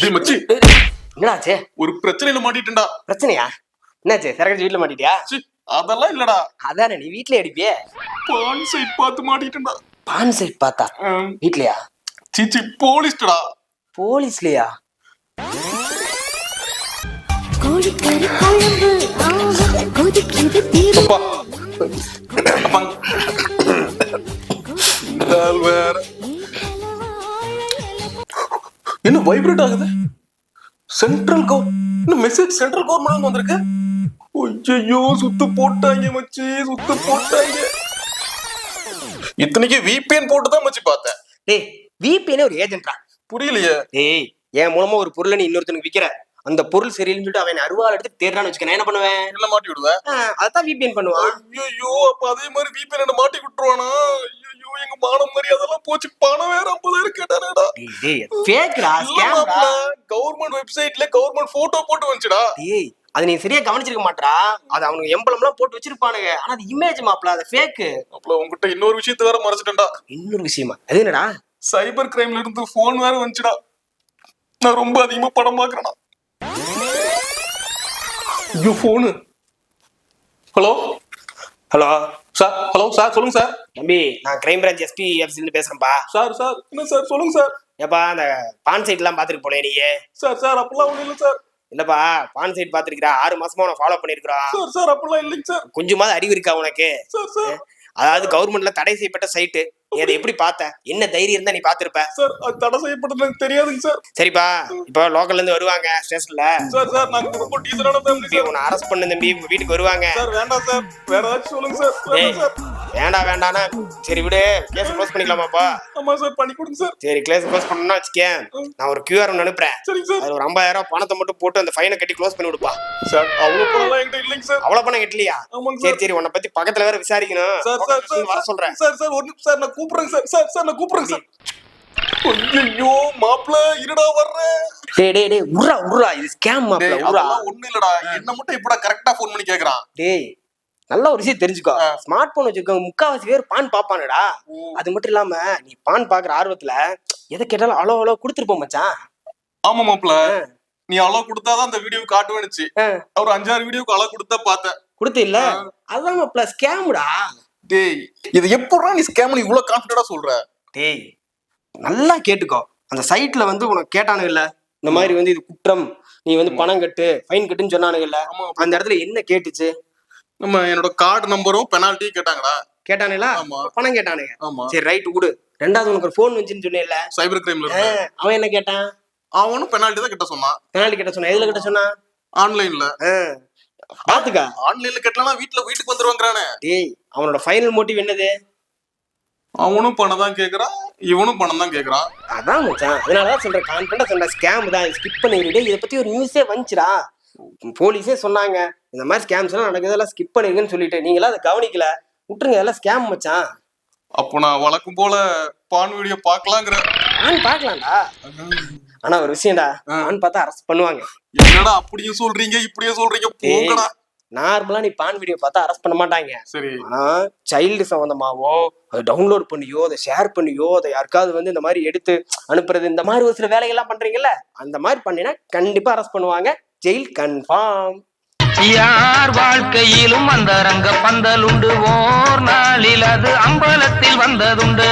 டேய் மச்சி. என்னடாச்சு ஒரு பிரச்சனையில மாட்டிட்டேன்டா. பிரச்சனையா? என்னாச்சு? சரக்கு வீட்டுல மாட்டிட்டியா? சி அதெல்லாம் இல்லடா. அதானே நீ வீட்லயே அடிப்பியே? பான் சைட் பார்த்து மாட்டிட்டேன்டா பான் சைட் பார்த்தா? வீட்லயா? சீச்சி போலீஸ்டா போலீஸ்லயா? கோழிக்கறி குழம்பு ஆஹா, கொதிக்குது தீரு அப்பா. அப்பா இந்த ஆள் வேற. என்ன வைப்ரேட் ஆகுது? சென்ட்ரல் கவர் இன்னும் மெசேஜ் சென்ட்ரல் கவர்மெண்ட் வந்திருக்கு? ஐயோ சுத்து போட்டாங்க மச்சி சுத்து போட்டாங்க. இத்தனைக்கு விபிஎன் போட்டு தான் மச்சி பார்த்தேன். டேய் விபிஎனே ஒரு ஏஜென்ட்ரா புரியலையே. டேய் என் மூலமா ஒரு பொருளை நீ இன்னொருத்தனுக்கு விக்கிற. அந்த பொருள் சரியில்லைன்னு சொல்லிட்டு அவன் அருவாள் எடுத்து தேடுறான்னு வச்சுக்க நான் என்ன பண்ணுவேன்? மாட்டி விடுவேன்? அதான் விபிஎன் பண்ணுவான். ஐயோ அப்ப அதே மாதிரி விபிஎன் மாட்டி விட்டுருவானா? ஐயோ எங்க மானம் மரியாதைலாம் போச்சு பணம் வேற ஐம்பதாயிரம் கேட்டானேடா ஃபேக்டா ஸ்கேம்டா கவர்மெண்ட் வெப்சைட்ல கவர்மெண்ட் போட்டோ போட்டு வந்துச்சுடா. டேய் அது நீ சரியா கவனிச்சிருக்க மாட்றா அது அவனுக்கு எம்பளம்லாம் போட்டு வச்சிருப்பானுங்க. ஆனா அது இமேஜ் மாப்ள அது ஃபேக் அப்பல உங்ககிட்ட இன்னொரு விஷயத்த வேற மறைச்சிட்டேன்டா. இன்னொரு விஷயமா? அது என்னடா? சைபர் கிரைம்ல இருந்து போன் வேற வந்துச்சுடா. நான் ரொம்ப அதிகமா படம் பாக்குறேனா ஐயோ phone hello? Hello? Sir hello sir சொல்லுங்க சார். தம்பி நான் கிரைம் பிரான்ச் எஸ்பி இருந்து பேசுறேன்ப்பா சார் சார் என்ன சார் சொல்லுங்க சார். ஏப்பா அந்த பான் சைட் எல்லாம் பாத்துட்டு போனே நீ சார் சார் அப்பெல்லாம் ஒண்ணும் இல்ல சார். இல்லப்பா பான் சைட் பாத்துருக்கிறா ஆறு மாசமா உன ஃபாலோ பண்ணிருக்கிறோம் சார் சார் அப்பெல்லாம் இல்லைங்க சார். கொஞ்சமாவது அறிவு இருக்கா உனக்கு? Sir sir. அதாவது கவர்மெண்ட்ல தடை செய்யப்பட்ட சைட்டு நீ அதை எப்படி பார்த்த? என்ன தைரியம் இருந்தா நீ பாத்திருப்ப சார் அது தடை செய்யப்பட்டது தெரியாதுங்க சார். சரிப்பா இப்போ லோக்கல்ல இருந்து வருவாங்க ஸ்டேஷன்ல. சார் சார் நாங்க ரொம்ப டீசலான ஃபேமிலி சார். உன்னை அரெஸ்ட் பண்ண தம்பி உங்க வீட்டுக்கு வருவாங்க. சார் வேண்டாம் சார். வேற ஏதாச்சும் சொல்லுங்க சார். ஏய் வேண்டாம் வேண்டாம்னா சரி விடு. கேஸ் க்ளோஸ் பண்ணிக்கலாமாப்பா ஆமா சார் பண்ணி கொடுங்க சார். சரி கேஸ் க்ளோஸ் பண்ணணும்னா வச்சுக்கேன். நான் ஒரு கியூஆர் ஒன்று அனுப்புறேன். சரிங்க சார். அது ஒரு ஐம்பதாயிரம் பணத்தை மட்டும் போட்டு அந்த ஃபைனை கட்டி க்ளோஸ் பண்ணி விடுப்பா. சார் அவ்வளவு பணம்லாம் என்கிட்ட இல்லைங்க சார். அவ்வளவு பணம் கட்டலையா? சரி சார். உன்னை பத்தி பக்கத்துல வேற விசாரிக்கணும். சார் சார் வர சொல்றேன். சார் சார் ஒரு நிமிஷம் சார் நான் கூப்பிடுறேன் சார் சார் சார் நான் கூப்பிடுறேன் சார். ஐயோ மாப்பிள இருடா வர்றேன் டேய் டேய் டேய் உர்ரா உர்ரா இது ஸ்கேம் மாப்ள ஒண்ணு இல்லடா. என்ன மட்டும் எப்படா கரெக்டா ஃபோன் பண்ணி கேக்குறான்? டேய் நல்ல ஒரு விஷயம் தெரிஞ்சுக்கோ. ஸ்மார்ட் போன் வச்சிருக்கவங்க முக்காவாசி பேர் பான் பாப்பானுடா. அது மட்டும் இல்லாம நீ பான் பாக்குற ஆர்வத்துல எதை கேட்டாலும் அவ்வளோ அவ்வளோ கொடுத்துருப்போம் மச்சான். ஆமா மாப்பிள ஆ. நீ அளவு கொடுத்தாதான் அந்த வீடியோ காட்டுவேனுச்சு. ஒரு அஞ்சாறு வீடியோக்கு அளவு கொடுத்தா பார்த்தேன். கொடுத்து இல்ல? அதான் மாப்ள ஸ்கேம்டா டேய் இது எப்படா நீ ஸ்கேம் இவ்வளவு கான்பிடண்டா சொல்ற? டேய் நல்லா கேட்டுக்கோ. அந்த சைட்ல வந்து உனக்கு கேட்டானுங்க இல்ல இந்த மாதிரி வந்து இது குற்றம் நீ வந்து பணம் கட்டு ஃபைன் கட்டுன்னு சொன்னானுங்க இல்ல அந்த இடத்துல என்ன கேட்டுச்சு? நம்ம என்னோட கார்டு நம்பரும் பெனால்ட்டியும் கேட்டாங்கடா கேட்டானுங்களா. பணம் கேட்டானுங்க. சரி ரைட் விடு ரெண்டாவது உனக்கு ஒரு ஃபோன் வந்துச்சுன்னு சொன்னேன்ல. சைபர் கிரைம்ல அவன் என்ன கேட்டான்? அவனும் பெனால்ட்டி தான் கிட்ட சொன்னான். பெனால்டி கிட்ட சொன்னா எதுல கிட்ட சொன்னா ஆன்லைன்ல பாத்துக்க. ஆன்லைன்ல கட்டலனா வீட்ல வீட்டுக்கு வந்துருவாங்கறானே. டேய் அவனோட ஃபைனல் மோட்டிவ் என்னது? அவனும் பணம் தான் கேக்குறான் இவனும் பணம் தான் கேக்குறான். அதான் மச்சான். அதனாலதான் சொல்றேன் கான்ஃபிடண்டா சொல்றேன் ஸ்கேம் தான். ஸ்கிப் பண்ணிடு. இதை பத்தி ஒரு நியூஸே வந்துச்சுடா. போலீஸே சொன்னாங்க. இந்த மாதிரி ஸ்கேம்ஸ் எல்லாம் நடக்குதெல்லாம் ஸ்கிப் பண்ணிருங்கன்னு சொல்லிட்டு. நீங்களாம் அதை கவனிக்கல. விட்டுருங்க இதெல்லாம் ஸ்கேம் மச்சான். அப்போ நான் வழக்கம் போல பான் வீடியோ பார்க்கலாங்கிற ஆன் பார்க்கலாம்டா. ஆனா ஒரு விஷயம்டா ஆன் பார்த்தா அரெஸ்ட் பண்ணுவாங்க. என்னடா அப்படியும் சொல்றீங்க இப்படியும் சொல்றீங்க போங்கடா. நார்மலா நீ பான் வீடியோ பார்த்தா அரெஸ்ட் பண்ண மாட்டாங்க. சரி. ஆனா சைல்டு சம்பந்தமாவோ அதை டவுன்லோட் பண்ணியோ அதை ஷேர் பண்ணியோ அதை யாருக்காவது வந்து இந்த மாதிரி எடுத்து அனுப்புறது இந்த மாதிரி ஒரு சில வேலைகள்லாம் பண்றீங்கல்ல அந்த மாதிரி பண்ணினா கண்டிப்பா அரெஸ்ட் பண்ணுவாங்க. ஜெயில் கன்ஃபார்ம் யார் வாழ்க்கையிலும் அந்த ரங்க பந்தலுண்டு ஓர் நாளில் அது அம்பலத்தில் வந்ததுண்டு.